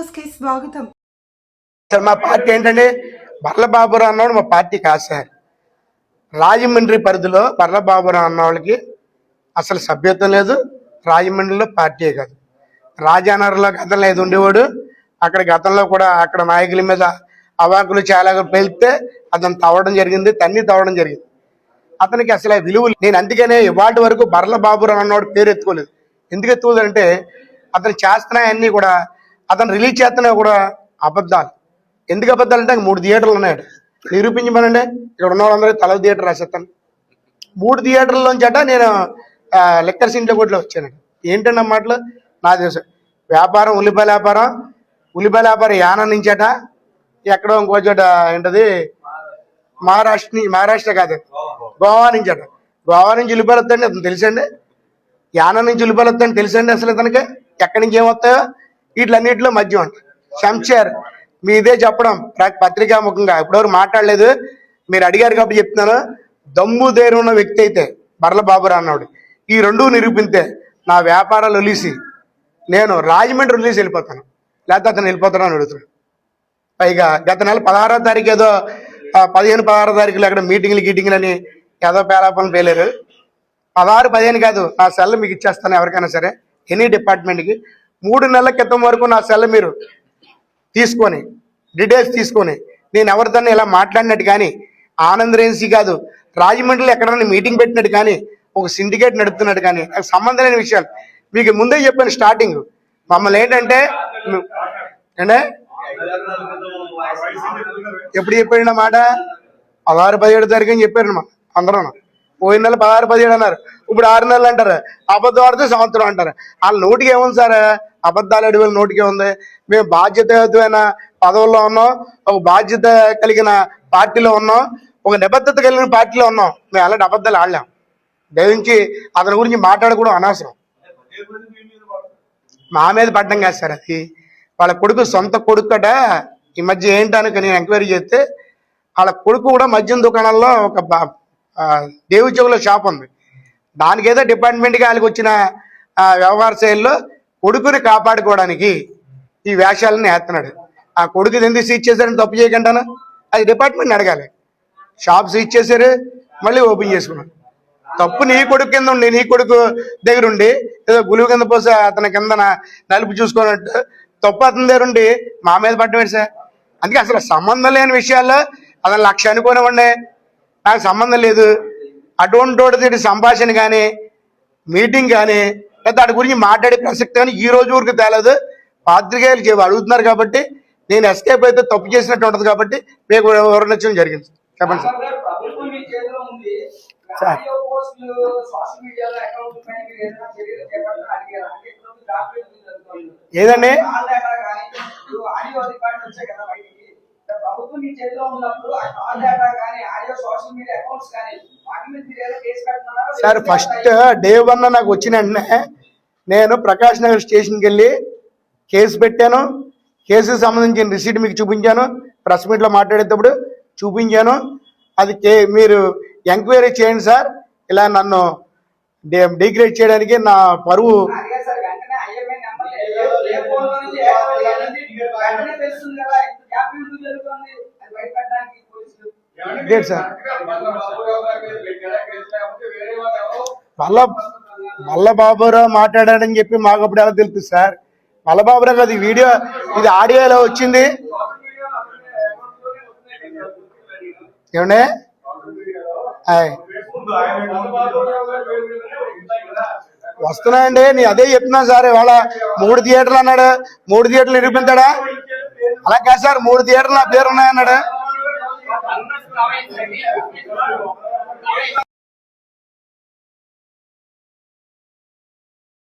న్యూస్కి స్వాగతం సార్ మా పార్టీ ఏంటంటే బర్లబాబురావు అన్నవాడు మా పార్టీ కాదు సార్. రాజమండ్రి పరిధిలో బర్లబాబురావు అన్నవాళ్ళకి అసలు సభ్యత్వం లేదు. రాజమండ్రిలో పార్టీ కాదు. రాజానగర్లో గతంలో ఏది ఉండేవాడు. అక్కడ గతంలో కూడా అక్కడ నాయకుల మీద అవాకులు చాలా పెళ్తే అతను తవ్వడం జరిగింది తన్ని తవ్వడం జరిగింది. అతనికి అసలు ఆ విలువలు నేను అందుకనే ఇవాటి వరకు బర్ల బాబురావు అన్నవాడు పేరు ఎత్తుకోలేదు. ఎందుకు ఎత్తుకోలేదంటే అతను చేస్తున్నాయన్నీ కూడా అతను రిలీజ్ చేస్తున్నా కూడా అబద్ధాలు. ఎందుకు అబద్ధాలు అంటే మూడు థియేటర్లు ఉన్నాయట నిరూపించమనండి. ఇక్కడ ఉన్న వాళ్ళందరూ తల థియేటర్ రాసేస్తాను. మూడు థియేటర్లోంచట నేను లెక్కర్ ఇంట్లో కూడా వచ్చానండి. ఏంటన్న మాటలు? నా తెలుసు. వ్యాపారం ఉల్లిపాయల వ్యాపారం. ఉల్లిపాయల వ్యాపారం యానం నుంచట ఎక్కడో ఇంకో చోట ఏంటది? మహారాష్ట్ర మహారాష్ట్ర కాదు. గోవా నుంచి అట. గోవా నుంచి ఉల్లిపాయలు వస్తాయండి అతను తెలుసండి. యానం నుంచి ఉల్లిపాయలు వస్తాయని తెలుసండి అసలు ఇతనికి ఎక్కడి నుంచి ఏమొస్తాయో వీటిలన్నింటిలో మద్యం. శంషేర్ మీ ఇదే చెప్పడం ప్ర- పత్రికా ముఖంగా. ఇప్పటివరకు మాట్లాడలేదు. మీరు అడిగారు కాబట్టి చెప్తున్నాను. దమ్ము ధైర్యం ఉన్న వ్యక్తి అయితే బర్ల బాబురా అన్నాడు. ఈ రెండు నిరూపితే నా వ్యాపారాలు వదిలేసి నేను రాజమండ్రి వదిలేసి వెళ్ళిపోతాను. లేకపోతే అతను వెళ్ళిపోతాను అని అడుగుతున్నాను పైగా గత నెల పదహారో తారీఖు ఏదో పదిహేను పదహారో తారీఖులో అక్కడ మీటింగ్లు గీటింగ్లు అని ఏదో పేలాపనలు పేలేరు. పదహారు పదిహేను కాదు నా సెల్ మీకు ఇచ్చేస్తాను ఎవరికైనా సరే. ఎనీ డిపార్ట్మెంట్కి. మూడు నెలల క్రితం వరకు నా సెల్ మీరు తీసుకొని డీటెయిల్స్ తీసుకొని నేను ఎవరితో ఇలా మాట్లాడినట్టు కానీ ఆనంద్ రెన్సీ కాదు రాజమండ్రిలో ఎక్కడైనా మీటింగ్ పెట్టినట్టు కానీ ఒక సిండికేట్ నడుపుతున్నట్టు కానీ నాకు సంబంధం లేని విషయాలు. మీకు ముందే చెప్పాను స్టార్టింగ్ మమ్మల్ని ఏంటంటే అంటే ఎప్పుడు చెప్పాడు మాట? పదహారు పదిహేడు తారీఖు అని చెప్పారు మా అందరూ. పోయిన నెల పదహారు పదిహేడు అన్నారు. ఇప్పుడు ఆరు నెలలు అంటారు. అబద్ధం ఆడితే సంవత్సరం అంటారు. వాళ్ళ నోటికి ఏముంది సార్? అబద్ధాలు అడిగి నోటికే ఉంది. మేము బాధ్యతయుతమైన పదవుల్లో ఉన్నాం. ఒక బాధ్యత కలిగిన పార్టీలో ఉన్నాం. ఒక నిబద్ధత కలిగిన పార్టీలో ఉన్నాం. మేము అలాంటి అబద్ధాలు ఆడలేం. దయించి అతని గురించి మాట్లాడకూడదు అనవసరం. మా మీద పడ్డం కాదు సార్ అది. వాళ్ళ కొడుకు సొంత కొడుకట. ఈ మధ్య ఏంటనుక నేను ఎంక్వైరీ చేస్తే వాళ్ళ కొడుకు కూడా మద్యం దుకాణంలో ఒక బా- దేవి షాప్ ఉంది. దానికేదో డిపార్ట్మెంట్గా డిపార్ట్మెంట్కి వాళ్ళకి వచ్చిన వ్యవహార శైలిలో కొడుకుని కాపాడుకోవడానికి ఈ వేషాలను వేస్తున్నాడు. ఆ కొడుకు ఎందుకు సీజ్ చేశారని తప్పు చేయకుండాను అది డిపార్ట్మెంట్ అడగాలి. షాప్ సీజ్ చేశారు మళ్ళీ ఓపెన్ చేసుకున్నాను తప్పు నీ కొడుకు కింద ఉండి నీ కొడుకు దగ్గర ఉండి ఏదో గులువు కింద పోసి అతని కింద నలుపు చూసుకున్నట్టు తప్పు అతని దగ్గర ఉండి మా మీద పడ్డమేంటి సార్ అందుకే అసలు సంబంధం లేని విషయాల్లో అతను లక్ష అనుకోనివ్వండి. నాకు సంబంధం లేదు. అటువంటి సంభాషణ కానీ మీటింగ్ కానీ వాటి గురించి మాట్లాడే ప్రసక్తి కానీ ఈ రోజు వరకు తేలేదు. పాత్రికేయులు అడుగుతున్నారు కాబట్టి నేను ఎస్కేప్ అయితే తప్పు చేసినట్టు ఉంటుంది కాబట్టి మీకు వివరించడం జరిగింది. చెప్పండి సార్. ఏదండి? ప్రభుత్వం మీ చేతిలో ఉన్నప్పుడు ఆ డేటా కానీ ఆడియో సోషల్ మీడియా అకౌంట్స్ కానీ వాటి మీద మీరు ఏదో కేసు కట్టున్నారా సార్ ఫస్ట్ డే వన్ నాకు వచ్చిన వెంటనే నేను ప్రకాష్ నగర్ స్టేషన్కి వెళ్ళి కేసు పెట్టాను. కేసుకి సంబంధించిన రిసీట్ మీకు చూపించాను. ప్రెస్ మీట్లో మాట్లాడేటప్పుడు చూపించాను. అది మీరు ఎంక్వైరీ చేయండి సార్. ఇలా నన్ను డిగ్రేడ్ చేయడానికి నా పరువు వెంటనే అది లేదు సార్. మళ్ళా మల్ల బాబురావు మాట్లాడాడని చెప్పి మాకు అప్పుడు ఎలా తెలుస్తుంది సార్? మల్ల బాబురావు ఈ వీడియో ఇది ఆడియోలో వచ్చింది. ఏమండే. వస్తున్నాయండి. నేను అదే చెప్తున్నా సార్. ఇవాళ మూడు థియేటర్లు అన్నాడు. మూడు థియేటర్లు నిరూపించాడా? అలా కాదు సార్ మూడు థియేటర్లు నా పేరు ఉన్నాయన్నాడు